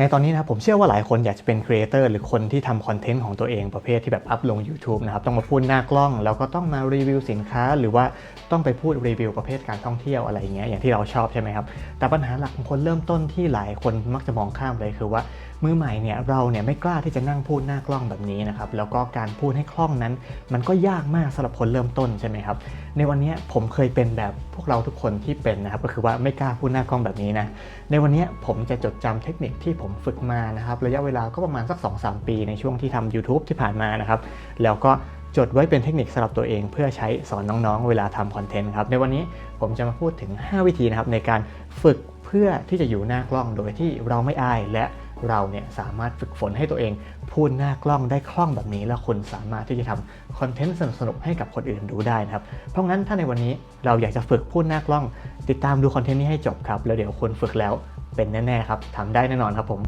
ในตอนนี้นะครับผมเชื่อว่าหลายคนอยากจะเป็นครีเอเตอร์หรือคนที่ทำคอนเทนต์ของตัวเองประเภทที่แบบอัพลง YouTube นะครับต้องมาพูดหน้ากล้อง แล้วก็ต้องมารีวิวสินค้า หรือว่าต้องไปพูดรีวิวประเภทการท่องเที่ยวอะไรอย่างเงี้ยอย่างที่เราชอบใช่ไหมครับแต่ปัญหาหลักของคนเริ่มต้นที่หลายคนมักจะมองข้ามเลยคือว่า มือใหม่เนี่ยเราเนี่ยไม่กล้าที่จะนั่งพูดหน้ากล้องแบบนี้นะครับแล้วก็การพูดให้คล่องนั้น มันก็ยากมากสำหรับคนเริ่มต้นใช่ไหมครับในวันนี้ผมเคยเป็นแบบพวกเราทุกคนที่เป็นนะครับก็คือว่าไม่กล้าพูดหน้ากล้องแบบนี้นะในวันนี้ผมจะจดจำเทคนิคที่ผมฝึกมานะครับระยะเวลาก็ประมาณสัก 2-3 ปี ในช่วงที่ทำ YouTube ที่ผ่านมานะครับแล้วก็จดไว้เป็นเทคนิคสำหรับตัวเองเพื่อใช้สอนน้องๆ เวลาทำคอนเทนต์ครับในวันนี้ผมจะมาพูดถึง 5 วิธีนะครับในการฝึกเพื่อที่จะอยู่หน้ากล้องโดยที่เราไม่อายและ เราเนี่ยสามารถฝึกฝนให้ตัวเองพูดหน้ากล้องได้คล่องแบบนี้ แล้วคุณสามารถที่จะทำคอนเทนต์สนุกๆให้กับคนอื่นดูได้นะครับ เพราะงั้นถ้าในวันนี้เราอยากจะฝึกพูดหน้ากล้อง ติดตามดูคอนเทนต์นี้ให้จบครับแล้วเดี๋ยวคุณฝึกแล้วเป็นแน่ๆครับทำได้แน่นอนครับผม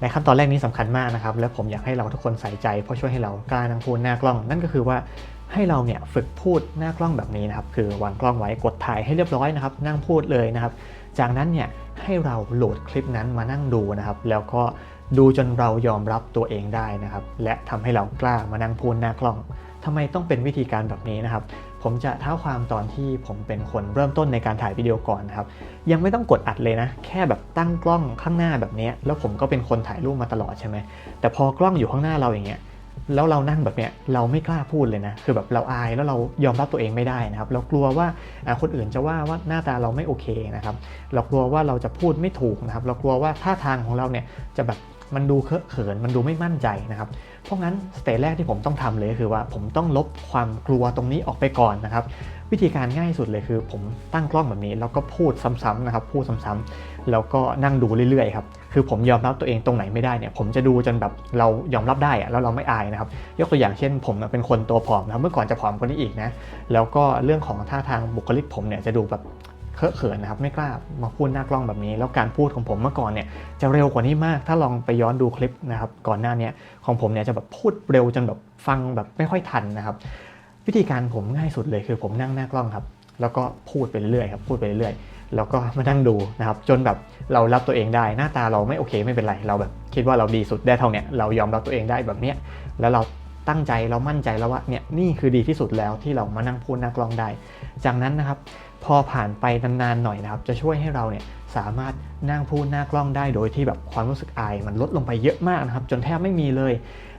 ในขั้นตอนแรกนี้สำคัญมากนะครับและผมอยากให้เราทุกคนใส่ใจเพราะช่วยให้เรากล้านั่งพูดหน้ากล้อง นั่นก็คือว่าให้เราเนี่ยฝึกพูดหน้ากล้องแบบนี้นะครับคือวางกล้องไว้กดถ่ายให้เรียบร้อยนะครับนั่งพูดเลยนะครับ จากนั้นเนี่ยให้เราโหลดคลิปนั้นมานั่งดูนะครับ แล้วก็ดูจนเรายอมรับตัวเองได้นะครับ และทำให้เรากล้ามานั่งพูดหน้ากล้องทำไมต้องเป็นวิธีการแบบนี้นะครับ ผมจะเท้าความตอนที่ผมเป็นคนเริ่มต้นในการถ่ายวิดีโอก่อนนะครับ ยังไม่ต้องกดอัดเลยนะ แค่แบบตั้งกล้องข้างหน้าแบบนี้ แล้วผมก็เป็นคนถ่ายรูปมาตลอดใช่ไหมแต่พอกล้องอยู่ข้างหน้าเราอย่างเงี้ย แล้วเรานั่งแบบเนี้ยเราไม่กล้าพูดเลยนะคือแบบเราอายแล้วเรายอมรับตัวเองไม่ได้นะครับ เรากลัวว่าคนอื่นจะว่าว่าหน้าตาเราไม่โอเคนะครับ เรากลัวว่าเราจะพูดไม่ถูกนะครับ เรากลัวว่าท่าทางของเราเนี่ยจะแบบมันดูเคอะเขินมันดูไม่มั่นใจนะครับ เพราะงั้นสเตจแรกที่ผมต้องทำเลยคือว่าผมต้องลบความกลัวตรงนี้ออกไปก่อนนะครับ วิธีการง่ายสุดเลยคือ ผมตั้งกล้องแบบนี้แล้วก็พูดซ้ำๆนะครับพูดซ้ำๆแล้วก็นั่งดูเรื่อยๆครับคือผมยอมรับตัวเองตรงไหนไม่ได้เนี่ยผมจะดูจนแบบเรายอมรับได้อะแล้วเราไม่อายนะครับยกตัวอย่างเช่น ผมเป็นคนตัวผอมนะเมื่อก่อนจะผอมกว่านี้อีกนะแล้วก็เรื่องของท่าทางบุคลิกผมเนี่ยจะดูแบบเคอะเขินนะครับไม่กล้ามาพูดหน้ากล้องแบบนี้ แล้วการพูดของผมเมื่อก่อนเนี่ยจะเร็วกว่านี้มาก ถ้าลองไปย้อนดูคลิปนะครับก่อนหน้านี้ของผมเนี่ยจะแบบพูดเร็วจนแบบฟังแบบไม่ค่อยทันนะครับ วิธีการผมง่ายสุดเลยคือผมนั่งหน้ากล้องครับ แล้วก็พูดไปเรื่อยครับพูดไปเรื่อยแล้วก็มานั่งดูนะครับ จนแบบเรารับตัวเองได้ หน้าตาเราไม่โอเคไม่เป็นไร เราแบบคิดว่าเราดีสุดได้เท่าเนี้ยเรายอมรับตัวเองได้แบบเนี้ยแล้วเราตั้งใจเรามั่นใจแล้วว่าเนี่ยนี่คือดีที่สุดแล้วที่เรามานั่งพูดหน้ากล้องได้ จากนั้นนะครับ พอผ่านไปนานๆหน่อยนะครับ จะช่วยให้เราเนี่ยสามารถนั่งพูดหน้ากล้องได้โดยที่แบบความรู้สึกอาย มันลดลงไปเยอะมากนะครับ จนแทบไม่มีเลย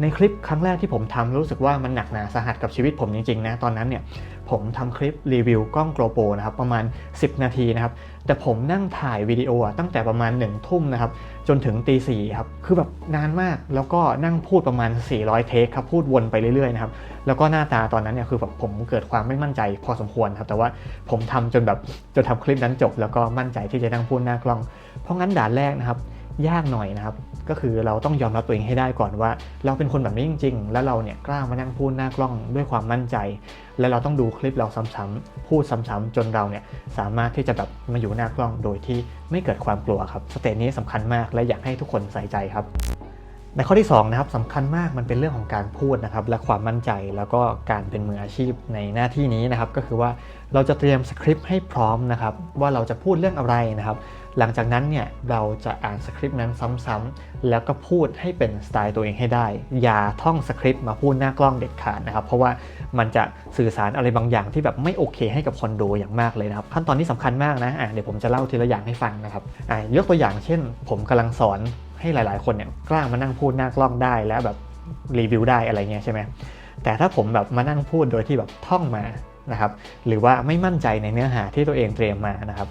ในคลิปครั้งแรกที่ผมทำรู้สึกว่ามันหนักหนาสาหัสกับชีวิตผมจริงๆนะตอนนั้นเนี่ยผมทำคลิปรีวิวกล้อง GoPro นะครับประมาณ 10 นาทีนะครับแต่ผมนั่งถ่ายวิดีโอตั้งแต่ประมาณ1ทุ่มนะครับจนถึงตีสี่ครับคือแบบนานมากแล้วก็นั่งพูดประมาณ 400 เทคครับพูดวนไปเรื่อยๆนะครับแล้วก็หน้าตาตอนนั้นเนี่ยคือแบบผมเกิดความไม่มั่นใจพอสมควรครับแต่ว่าผมทำจนแบบจนทำคลิปนั้นจบ แล้วก็มั่นใจที่จะนั่งพูดหน้ากล้อง เพราะงั้นด่านแรกนะครับ ยากหน่อยนะครับ ก็คือเราต้องยอมรับตัวเองให้ได้ก่อนว่า เราเป็นคนแบบนี้จริง ๆ แล้วเราเนี่ยกล้ามานั่งพูดหน้ากล้องด้วยความมั่นใจ และเราต้องดูคลิปเราซ้ำๆพูดซ้ำๆจนเราเนี่ยสามารถที่จะแบบมาอยู่หน้ากล้องโดยที่ไม่เกิดความกลัวครับสเตจนี้สำคัญมากและอยากให้ทุกคนใส่ใจครับในข้อที่2นะครับสำคัญมากมันเป็นเรื่องของการพูดนะครับและความมั่นใจแล้วก็การเป็นมืออาชีพในหน้าที่นี้นะครับก็คือว่าเราจะเตรียมสคริปต์ให้พร้อมนะครับว่าเราจะพูดเรื่องอะไรนะครับ หลังจากนั้นเนี่ยเราจะอ่านสคริปต์นั้นซ้ำๆแล้วก็พูดให้เป็นสไตล์ตัวเองให้ได้ อย่าท่องสคริปต์มาพูดหน้ากล้องเด็ดขาดนะครับ เพราะว่ามันจะสื่อสารอะไรบางอย่างที่แบบไม่โอเคให้กับคนดูอย่างมากเลยนะครับ ขั้นตอนนี้สำคัญมากนะะเดี๋ยวผมจะเล่าทีละอย่างให้ฟังนะครับยกตัวอย่างเช่น ผมกำลังสอนให้หลาย ๆ คนเนี่ยกล้ามานั่งพูดหน้ากล้องได้แล้วแบบรีวิวได้อะไรเงี้ยใช่ไหมแต่ถ้าผมแบบมานั่งพูดโดยที่แบบท่องมานะครับหรือว่าไม่มั่นใจในเนื้อหาที่ตัวเองเตรียมมานะครับ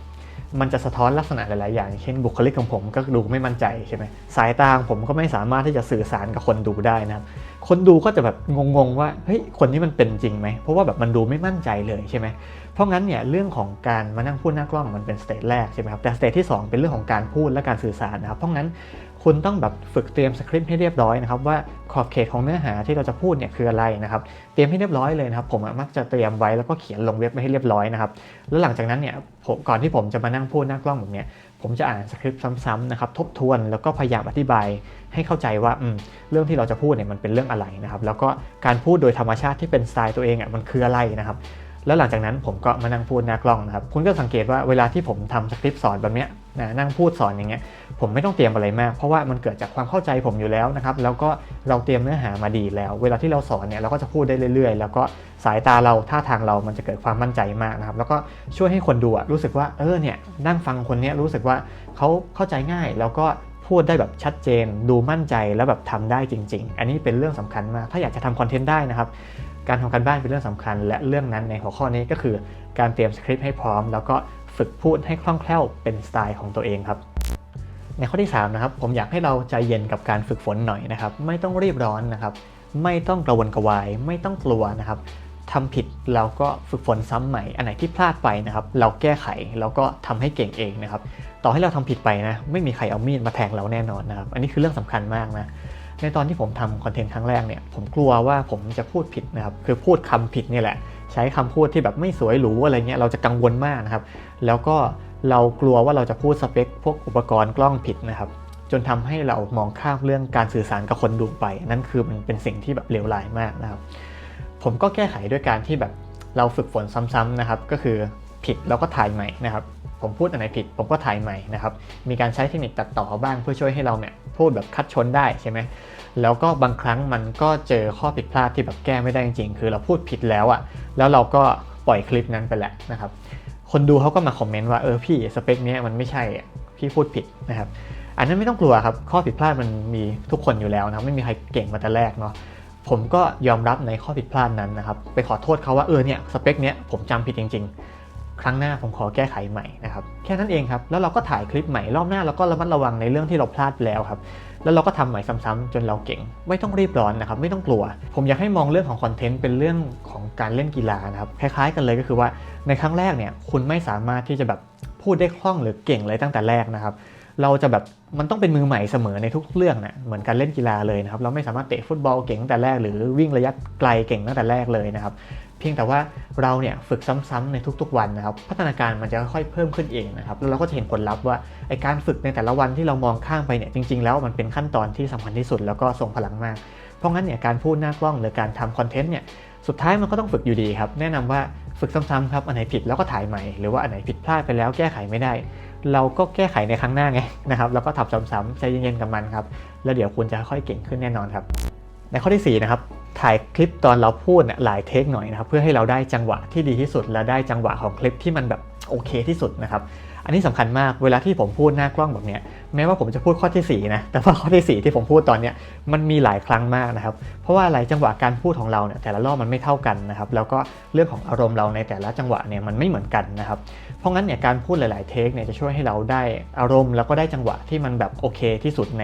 มันจะสะท้อนลักษณะหลาย ๆ อย่าง เช่นบุคลิกของผมก็ดูไม่มั่นใจใช่ไหมสายตาของผมก็ไม่สามารถที่จะสื่อสารกับคนดูได้นะครับ คนดูก็จะแบบงง ๆ ว่าเฮ้ยคนนี้มันเป็นจริงไหม เพราะว่าแบบมันดูไม่มั่นใจเลยใช่ไหมเพราะงั้นเนี่ยเรื่องของการมานั่งพูดหน้ากล้องมันเป็นสเตจแรกใช่ไหมครับแต่สเตจที่ 2 เป็นเรื่องของการพูดและการสื่อสารนะครับเพราะงั้น คุณต้องแบบฝึกเตรียมสคริปต์ให้เรียบร้อยนะครับว่าขอบเขตของเนื้อหาที่เราจะพูดเนี่ยคืออะไรนะครับเตรียมให้เรียบร้อยเลยนะครับผมมักจะเตรียมไว้แล้วก็เขียนลงเว็บไว้ให้เรียบร้อยนะครับแล้วหลังจากนั้นเนี่ยก่อนที่ผมจะมานั่งพูดหน้ากล้องแบบเนี้ยผมจะอ่านสคริปต์ซ้ำๆนะครับทบทวนแล้วก็พยายามอธิบายให้เข้าใจว่าเรื่องที่เราจะพูดเนี่ยมันเป็นเรื่องอะไรนะครับแล้วก็การพูดโดยธรรมชาติที่เป็นสไตล์ตัวเองอะมันคืออะไรนะครับ แล้วหลังจากนั้นผมก็มานั่งพูดหน้ากล้องนะครับคุณก็สังเกตว่าเวลาที่ผมทำสคริปต์สอนแบบเนี้ยนะนั่งพูดสอนอย่างเงี้ยผมไม่ต้องเตรียมอะไรมาก เพราะว่ามันเกิดจากความเข้าใจผมอยู่แล้วนะครับแล้วก็เราเตรียมเนื้อหามาดีแล้ว เวลาที่เราสอนเนี่ยเราก็จะพูดได้เรื่อยๆ แล้วก็สายตาเราท่าทางเรามันจะเกิดความมั่นใจมากนะครับแล้วก็ช่วยให้คนดูอะรู้สึกว่าเออเนี่ยนั่งฟังคนเนี้ยรู้สึกว่าเขาเข้าใจง่ายแล้วก็พูดได้แบบชัดเจน ดูมั่นใจแล้วแบบทำได้จริง ๆ อันนี้เป็นเรื่องสำคัญมาก ถ้าอยากจะทำคอนเทนต์ได้นะครับ การทำการบ้านเป็นเรื่องสำคัญ และเรื่องนั้นในหัวข้อนี้ก็คือ การเตรียมสคริปต์ให้พร้อม แล้วก็ฝึกพูดให้คล่องแคล่วเป็นสไตล์ของตัวเองครับ ในข้อที่3นะครับผมอยากให้เราใจเย็นกับการฝึกฝนหน่อยนะครับ ไม่ต้องรีบร้อนนะครับ ไม่ต้องกระวนกระวาย ไม่ต้องกลัวนะครับทำผิดเราก็ฝึกฝนซ้ำใหม่ อันไหนที่พลาดไปนะครับ เราแก้ไขแล้วก็ทำให้เก่งเองนะครับ ต่อให้เราทำผิดไปนะ ไม่มีใครเอามีดมาแทงเราแน่นอนนะครับ อันนี้คือเรื่องสำคัญมากนะ ในตอนที่ผมทำคอนเทนต์ครั้งแรกเนี่ยผมกลัวว่าผมจะพูดผิดนะครับคือพูดคำผิดนี่แหละ ใช้คำพูดที่แบบไม่สวยหรูอะไรเงี้ยเราจะกังวลมากนะครับ แล้วก็เรากลัวว่าเราจะพูดสเปค พวกอุปกรณ์กล้องผิดนะครับ จนทำให้เรามองข้ามเรื่องการสื่อสารกับคนดูไป นั่นคือมันเป็นสิ่งที่แบบเลวร้ายมากนะครับ ผมก็แก้ไขด้วยการที่แบบเราฝึกฝนซ้ำๆนะครับ ก็คือผิดแล้วก็ถ่ายใหม่นะครับ ผมพูดอันไหนผิด ผมก็ถ่ายใหม่นะครับ มีการใช้เทคนิคตัดต่อบ้างเพื่อช่วยให้เราเนี่ยพูดแบบคัดชนได้ใช่ไหมแล้วก็บางครั้งมันก็เจอข้อผิดพลาดที่แบบแก้ไม่ได้จริงๆ คือเราพูดผิดแล้วอะ่ะแล้วเราก็ปล่อยคลิปนั้นไปแหละนะครับ คนดูเขาก็มาคอมเมนต์ว่าเออพี่สเปคเนี้ยมันไม่ใช่อะพี่พูดผิดนะครับ อันนั้นไม่ต้องกลัวครับ ข้อผิดพลาดมันมีทุกคนอยู่แล้วนะไม่มีใครเก่งมาแต่แรกเนาะผมก็ยอมรับในข้อผิดพลาดนั้นนะครับ ไปขอโทษเขาว่าเออเนี่ยสเปคเนี้ยผมจำผิดจริง ๆ ครั้งหน้าผมขอแก้ไขใหม่นะครับแค่นั้นเองครับแล้วเราก็ถ่ายคลิปใหม่รอบหน้าเราก็ระมัดระวังในเรื่องที่เราพลาดไปแล้วครับแล้วเราก็ทำใหม่ซ้ำๆจนเราเก่ง ไม่ต้องรีบร้อนนะครับไม่ต้องกลัว ผมอยากให้มองเรื่องของคอนเทนต์เป็นเรื่องของการเล่นกีฬานะครับคล้ายๆ กันเลยก็คือว่าในครั้งแรกเนี่ยคุณไม่สามารถที่จะแบบพูดได้คล่องหรือเก่งเลยตั้งแต่แรกนะครับเราจะแบบมันต้องเป็นมือใหม่เสมอในทุกเรื่องนะเหมือนการเล่นกีฬาเลยนะครับเราไม่สามารถเตะฟุตบอลเก่งตั้งแต่แรกหรือวิ่งระยะไกลเก่งตั้งแต่แรกเลยนะครับ พียงแต่ว่าเราเนี่ยฝึกซ้ำๆในทุกๆวันนะครับพัฒนาการมันจะค่อยๆเพิ่มขึ้นเองนะครับแล้วเราก็จะเห็นผลลัพธ์ว่าไอการฝึกในแต่ละวันที่เรามองข้ามไปเนี่ยจริง ๆ แล้วมันเป็นขั้นตอนที่สำคัญที่สุดแล้วก็ส่งพลังมาก เพราะงั้นเนี่ยการพูดหน้ากล้องหรือการทำคอนเทนต์เนี่ยสุดท้ายมันก็ต้องฝึกอยู่ดีครับแนะนำว่าฝึกซ้ำๆครับอันไหนผิดแล้วก็ถ่ายใหม่หรือว่าอันไหนผิดพลาดไปแล้วแก้ไขไม่ได้ เราก็แก้ไขในครั้งหน้าไงนะครับแล้วก็ทำซ้ำๆใจเย็นๆกับมันครับแล้วเดี๋ยวคุณจะค่อยๆเก่งขึ้นแน่นอนครับในข้อที่4นะครับ ถ่ายคลิปตอนเราพูดเนี่ยหลายเทคหน่อยนะครับเพื่อให้เราได้จังหวะที่ดีที่สุดและได้จังหวะของคลิปที่มันแบบโอเคที่สุดนะครับ อันนี้สำคัญมากเวลาที่ผมพูดหน้ากล้องแบบเนี้ยแม้ว่าผมจะพูดข้อที่4นะแต่ว่าข้อที่4ที่ผมพูดตอนเนี้ยมันมีหลายครั้งมากนะครับเพราะว่าหลายจังหวะการพูดของเราเนี่ยแต่ละรอบมันไม่เท่ากันนะครับแล้วก็เรื่องของอารมณ์เราในแต่ละจังหวะเนี่ยมันไม่เหมือนกันนะครับเพราะงั้นเนี่ยการพูดหลาย ๆ เทคเนี่ยจะช่วยให้เราได้อารมณ์ แล้วก็ได้จังหวะที่มันแบบโอเคที่สุดใน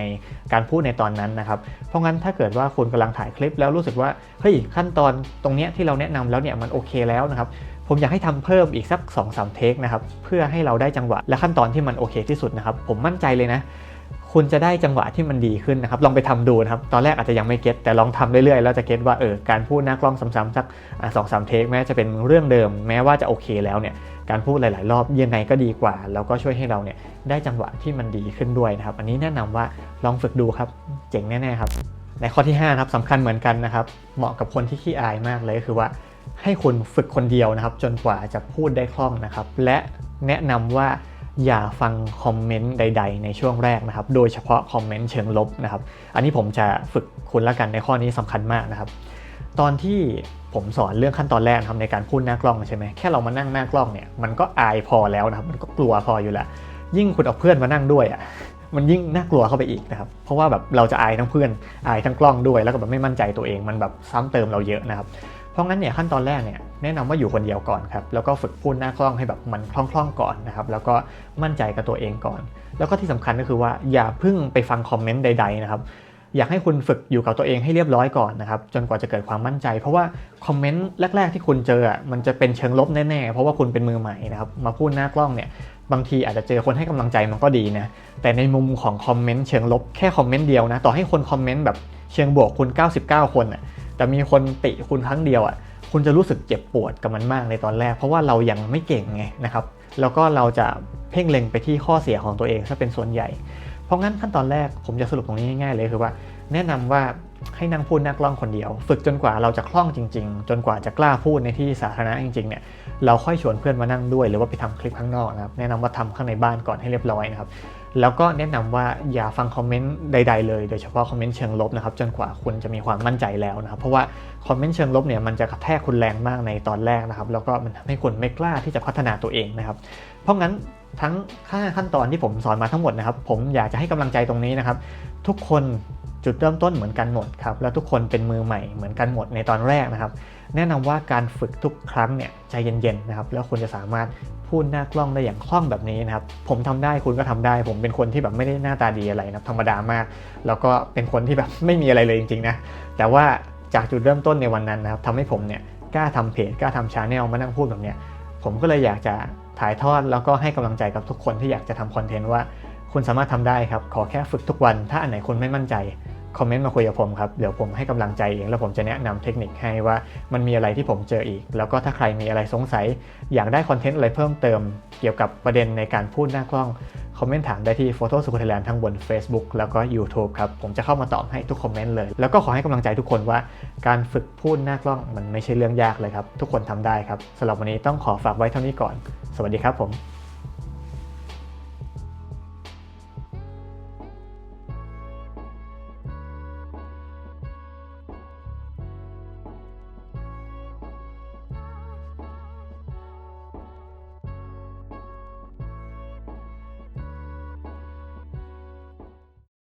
การพูดในตอนนั้นนะครับเพราะงั้นถ้าเกิดว่าคุณกำลังถ่ายคลิปแล้วรู้สึกว่าเฮ้ยขั้นตอนตรงเนี้ยที่เราแนะนำแล้วเนี่ยมันโอเคแล้วนะครับ ผมอยากให้ทำเพิ่มอีกสัก2อสเทคนะครับเพื่อให้เราได้จังหวะและขั้นตอนที่มันโอเคที่สุดนะครับ ผมมั่นใจเลยนะ คุณจะได้จังหวะที่มันดีขึ้นนะครับ ลองไปทำดูนะครับ ตอนแรกอาจจะยังไม่เก็ตแต่ลองทำเรื่อยๆแล้วจะเก็ตว่าเออการพูดหน้ากล้องซ้ำๆสักสองสามเทคแม้จะเป็นเรื่องเดิม แม้ว่าจะโอเคแล้วเนี่ยการพูดหลาย ๆ รอบยังไงก็ดีกว่า แล้วก็ช่วยให้เราเนี่ยได้จังหวะที่มันดีขึ้นด้วยนะครับ อันนี้แนะนำว่าลองฝึกดูครับ เจ๋งแน่ๆครับในข้อที่5ครับสำคัญเหมือนกันนะครับ เหมาะกับคนที่ขี้อายมากเลยคือว่า ให้คุณฝึกคนเดียวนะครับ จนกว่าจะพูดได้คล่องนะครับ และแนะนำว่าอย่าฟังคอมเมนต์ใด ๆ ในช่วงแรกนะครับ โดยเฉพาะคอมเมนต์เชิงลบนะครับ อันนี้ผมจะฝึกคุณละกันในข้อนี้สำคัญมากนะครับ ตอนที่ผมสอนเรื่องขั้นตอนแรกนะครับในการพูดหน้ากล้องใช่ไหมแค่เรามานั่งหน้ากล้องเนี่ยมันก็อายพอแล้วนะครับ มันก็กลัวพออยู่แล้วยิ่งคุณเอาเพื่อนมานั่งด้วยอะมันยิ่งน่ากลัวเข้าไปอีกนะครับ เพราะว่าแบบเราจะอายทั้งเพื่อน อายทั้งกล้องด้วย แล้วก็แบบไม่มั่นใจตัวเอง มันแบบซ้ำเติมเราเยอะนะครับ เพราะงั้นเนี่ยขั้นตอนแรกเนี่ยแนะนำว่าอยู่คนเดียวก่อนครับแล้วก็ฝึกพูดหน้ากล้องให้แบบมันคล่องๆก่อนนะครับแล้วก็มั่นใจกับตัวเองก่อน แล้วก็ที่สำคัญก็คือว่าอย่าเพิ่งไปฟังคอมเมนต์ใด ๆ นะครับอยากให้คุณฝึกอยู่กับตัวเองให้เรียบร้อยก่อนนะครับจนกว่าจะเกิดความมั่นใจ เพราะว่าคอมเมนต์แรก ๆ ที่คุณเจอมันจะเป็นเชิงลบแน่ๆเพราะว่าคุณเป็นมือใหม่นะครับมาพูดหน้ากล้องเนี่ยบางทีอาจจะเจอคนให้กำลังใจมันก็ดีนะแต่ในมุมของคอมเมนต์เชิงลบแค่คอมเมนต์เดียวนะต่อให้คนคอมเมนต์แบบเชิงบวกคุณ 99 คนอะ แต่มีคนติคุณครั้งเดียวอะคุณจะรู้สึกเจ็บปวดกับมันมากในตอนแรก เพราะว่าเรายังไม่เก่งไงนะครับ แล้วก็เราจะเพ่งเล็งไปที่ข้อเสียของตัวเองซะเป็นส่วนใหญ่ เพราะงั้นขั้นตอนแรกผมจะสรุปตรงนี้ง่ายๆเลยคือว่า แนะนำว่าให้นั่งพูดน้ากล้องคนเดียว ฝึกจนกว่าเราจะคล่องจริง ๆ จนกว่าจะกล้าพูดในที่สาธารณะจริงๆเนี่ยเราค่อยชวนเพื่อนมานั่งด้วย หรือว่าไปทำคลิปข้างนอกนะครับแนะนำว่าทำข้างในบ้านก่อนให้เรียบร้อยนะครับ แล้วก็แนะนำว่าอย่าฟังคอมเมนต์ใด ๆ เลย โดยเฉพาะคอมเมนต์เชิงลบนะครับจนกว่าคุณจะมีความมั่นใจแล้วนะครับเพราะว่าคอมเมนต์เชิงลบเนี่ยมันจะกระแทกคุณแรงมากในตอนแรกนะครับแล้วก็มันทำให้คุณไม่กล้าที่จะพัฒนาตัวเองนะครับ เพราะงั้นทั้ง5ขั้นตอนที่ผมสอนมาทั้งหมดนะครับ ผมอยากจะให้กำลังใจตรงนี้นะครับ ทุกคนจุดเริ่มต้นเหมือนกันหมดครับแล้วทุกคนเป็นมือใหม่เหมือนกันหมดในตอนแรกนะครับ แนะนำว่าการฝึกทุกครั้งเนี่ยใจเย็นๆนะครับแล้วคุณจะสามารถ พูดหน้ากล้องได้อย่างคล่องแบบนี้นะครับ ผมทำได้คุณก็ทำได้ ผมเป็นคนที่แบบไม่ได้หน้าตาดีอะไรนะธรรมดามาก แล้วก็เป็นคนที่แบบไม่มีอะไรเลยจริงๆนะ แต่ว่าจากจุดเริ่มต้นในวันนั้นนะครับทำให้ผมเนี่ยกล้าทำเพจกล้าทำชาแนลมานั่งพูดแบบเนี้ยผมก็เลยอยากจะถ่ายทอดแล้วก็ให้กำลังใจกับทุกคนที่อยากจะทำคอนเทนต์ว่า คุณสามารถทำได้ครับ ขอแค่ฝึกทุกวัน ถ้าอันไหนคุณไม่มั่นใจ คอมเมนต์มาคุยกับผมครับ เดี๋ยวผมให้กำลังใจเอง แล้วผมจะแนะนำเทคนิคให้ว่ามันมีอะไรที่ผมเจออีก แล้วก็ถ้าใครมีอะไรสงสัย อยากได้คอนเทนต์อะไรเพิ่มเติม เกี่ยวกับประเด็นในการพูดหน้ากล้อง คอมเมนต์ถามได้ที่ Photo s c h o o l Thailand ทั้งบน Facebook แล้วก็ YouTube ครับ ผมจะเข้ามาตอบให้ทุกคอมเมนต์เลย แล้วก็ขอให้กำลังใจทุกคนว่า การฝึกพูดหน้ากล้องมันไม่ใช่เรื่องยากเลยครับ ทุกคนทำได้ครับสำหรับวันนี้ต้องขอฝากไว้เท่านี้ก่อน สวัสดีครับผม